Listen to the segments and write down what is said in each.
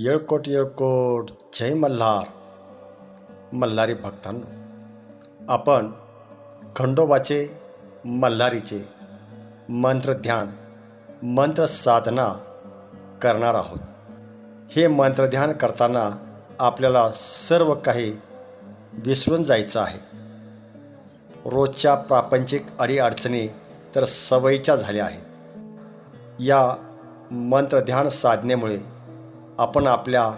येळकोट येळकोट जय मल्हार. मल्हारी भक्तांनो आपण खंडोबाचे मल्हारीचे मंत्र ध्यान मंत्र साधना करणार आहोत. हे मंत्र ध्यान करताना आपल्याला सर्व काही विसरून जायचं आहे. रोजच्या प्रापंचिक अडीअडचणी तर सवयीच्या झाल्या आहेत. या मंत्रध्यान साधनेमुळे आपण आपल्या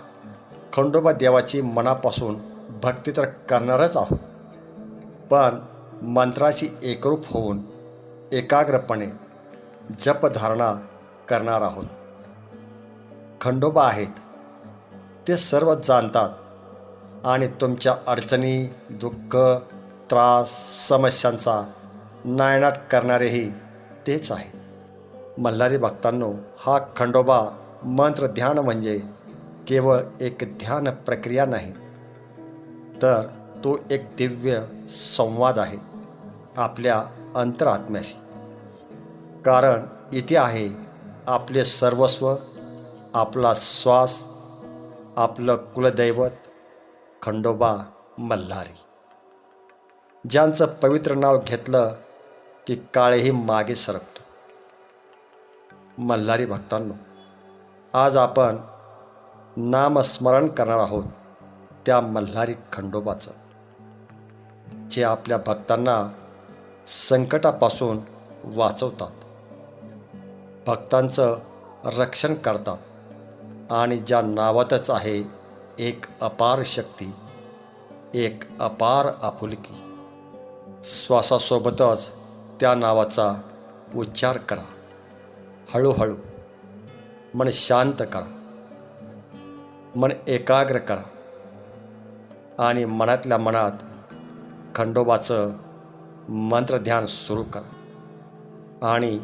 खंडोबा देवाची मनापासून भक्ती तर करणारच आहोत. पण मंत्राशी एकरूप होऊन एकाग्रपणे जपधारणा करणार आहोत. खंडोबा आहेत ते सर्व जाणतात आणि तुमच्या अडचणी दुःख त्रास समस्यांचा नायनाट करणारेही तेच आहेत. मल्हारी भक्तांनो हा खंडोबा मंत्र ध्यान म्हणजे केवळ एक ध्यान प्रक्रिया नाही तर तो एक दिव्य संवाद आहे आपल्या अंतरात्म्याशी. कारण इथे आहे आपले सर्वस्व आपला श्वास आपलं कुलदैवत खंडोबा मल्हारी. ज्यांचं पवित्र नाव घेतलं की काळेही मागे सरकतो. मल्हारी भक्तांनो आज आपण नामस्मरण करणार आहोत त्या मल्हारी खंडोबाचं. जे आपल्या भक्तांना संकटापासून वाचवतात. भक्तांचं रक्षण करतात. आणि ज्या नावातच आहे एक अपार शक्ती एक अपार आपुलकी. श्वासासोबतच त्या नावाचा उच्चार करा. हळूहळू मन शांत करा. मन एकाग्र करा. आणि मनातल्या मनात खंडोबाचं मंत्रध्यान सुरू करा. आणि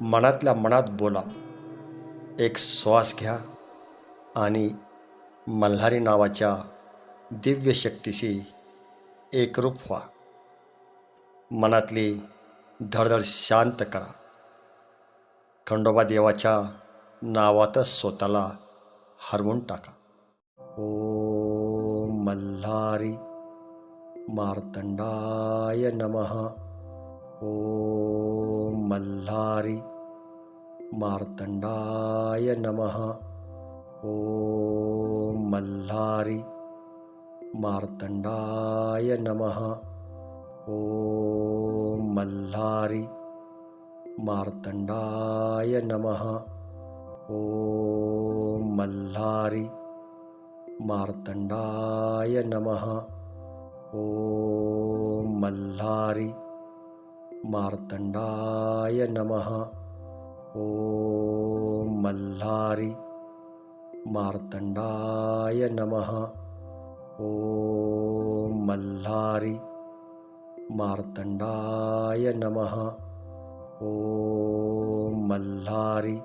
मनातल्या मनात बोला. एक श्वास घ्या आणि मल्हारी नावाच्या दिव्य शक्तीशी एकरूप व्हा. मनातली धडधड शांत करा. खंडोबा देवाच्या नावातच स्वतःला हरवून टाका ओ मल्हारी मार्तंडाय नमः ओ मल्हारी मार्तंडाय नमः ओ मल्हारी मार्तंडाय नमः ओ मल्हारी मार्तंडाय नमः ॐ मल्लारि मार्तण्डाय नमः। ॐ मल्लारि मार्तण्डाय नमः। ॐ मल्लारि मार्तण्डाय नमः। ॐ मल्लारि मार्तण्डाय नमः। ॐ मल्लारि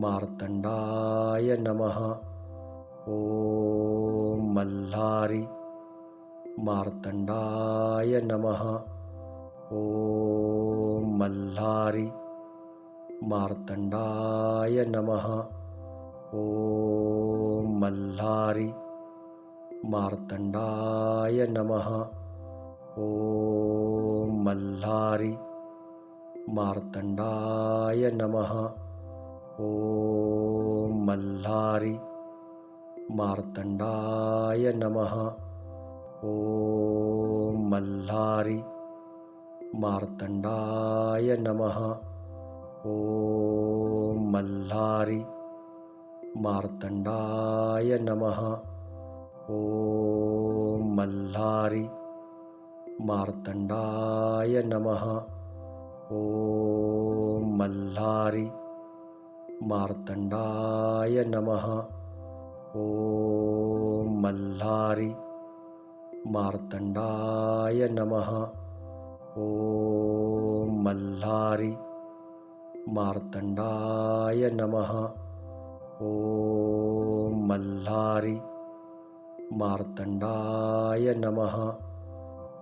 मार्तण्डाय नमः। ॐ मल्लारि। मार्तण्डाय नमः। ॐ मल्लारि। मार्तण्डाय नमः। ॐ मल्लारि। मार्तण्डाय नमः। ॐ मल्लारि। मार्तण्डाय नमः। ॐ मल्लारि मार्तण्डाय नमः। ॐ मल्लारि मार्तण्डाय नमः। ॐ मल्लारि मार्तण्डाय नमः। ॐ मल्लारि मार्तण्डाय नमः। ॐ मल्लारि मार्तण्डाय नमः। ॐ मल्लारि। मार्तण्डाय नमः। ॐ मल्लारि। मार्तण्डाय नमः। ॐ मल्लारि। मार्तण्डाय नमः।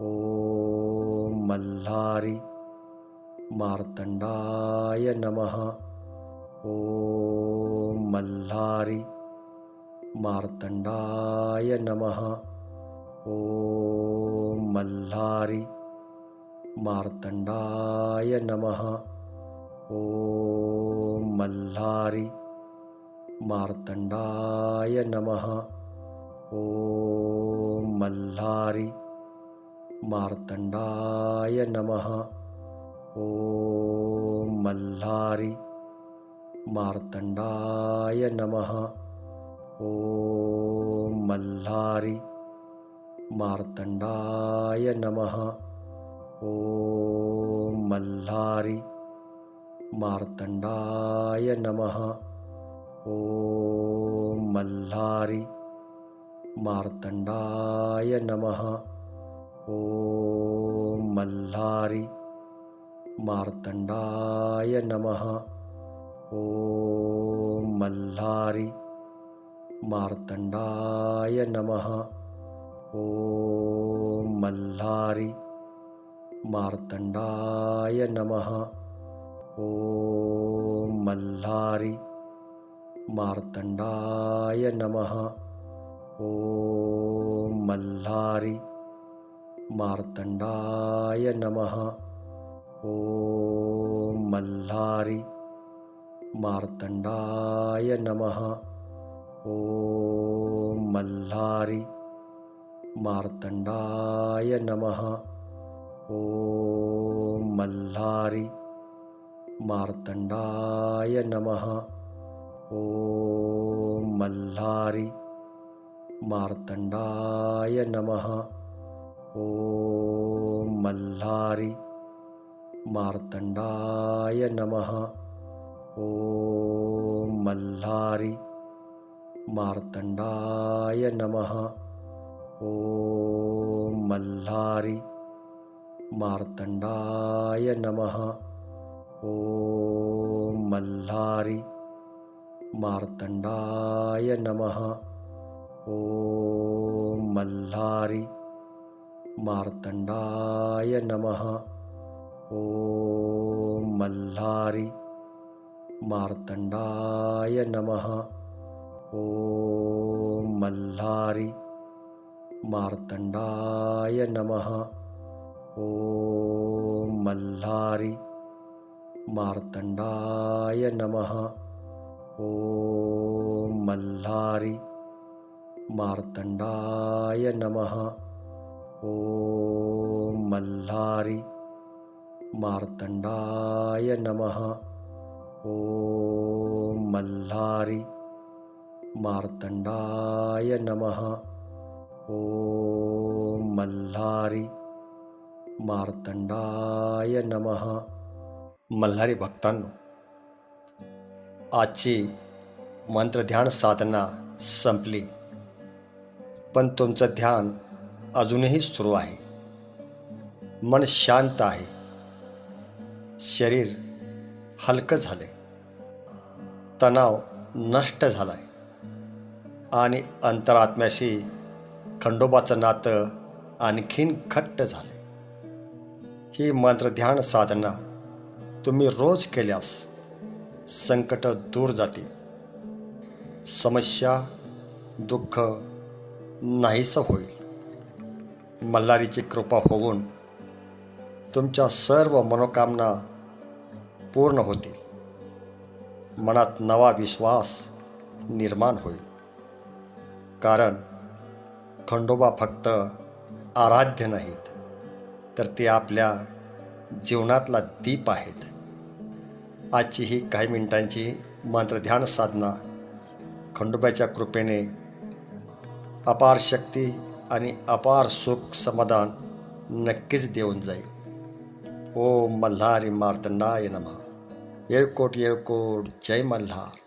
ॐ मल्लारि। मार्तण्डाय नमः ॐ मल्लारि मार्तंडाय नमः। ॐ मल्हारी मार्तंडाय नमः। ॐ मल्हारी मार्तंडाय नमः। ॐ मल्हारी मार्तंडाय नमः। ॐ मल्हारी मार्तंडाय नमः। ॐ मल्हारी। मार्तंडाय नमः। ॐ मल्हारी। मार्तंडाय नमः। ॐ मल्हारी। मार्तंडाय नमः। ॐ मल्हारी। मार्तंडाय नमः ॐ मल्लारि मार्तण्डाय नमः। ॐ मल्लारि मार्तण्डाय नमः। ॐ मल्लारि मार्तण्डाय नमः। ॐ मल्लारि मार्तण्डाय नमः। ॐ मल्लारि मार्तण्डाय नमः। ॐ मल्लारि मार्तण्डाय नमः। ॐ मल्लारि मार्तण्डाय नमः। ॐ मल्लारि मार्तण्डाय नमः। ॐ मल्लारि मार्तण्डाय नमः। ॐ मल्हारी मार्तंडाय नमः। ॐ मल्हारी मार्तंडाय नमः। ॐ मल्हारी मार्तंडाय नमः। ॐ मल्हारी मार्तंडाय नमः। ॐ मल्हारी मार्तण्डाय नमः। ॐ मल्लारि। मार्तण्डाय नमः। ॐ मल्लारि। मार्तण्डाय नमः। ॐ मल्लारि। मार्तण्डाय नमः। ॐ मल्लारि। मार्तण्डाय नमः। ॐ मल्हारी मार्तंडाय नमः। ॐ मल्हारी मार्तंडाय नमः। मल्हारी भक्तांनो आजची मंत्रध्यान साधना संपली पण तुमचं ध्यान अजूनही सुरू आहे. मन शांत आहे. शरीर हलकं झाले तणाव नष्ट झाला आहे आणि अंतरात्म्याशी खंडोबाचं नातं आणखीन घट्ट झालं ही मंत्रध्यान साधना तुम्ही रोज केल्यास संकट दूर जातील. समस्या दुःख नाहीसं होईल. मल्हारीची कृपा होऊन तुमच्या सर्व मनोकामना पूर्ण होतील. मनात नवा विश्वास निर्माण होईल. कारण खंडोबा फक्त आराध्य नाहीत तर ते आपल्या जीवनातला दीप आहेत. आजची ही काही मिनिटांची मंत्रध्यान साधना खंडोबाच्या कृपेने अपार शक्ती आणि अपार सुख समाधान नक्कीच देऊन जाईल. ओम मल्हारी मार्तंडाय नमः. एयरकोट एयरकोट जय मल्हार।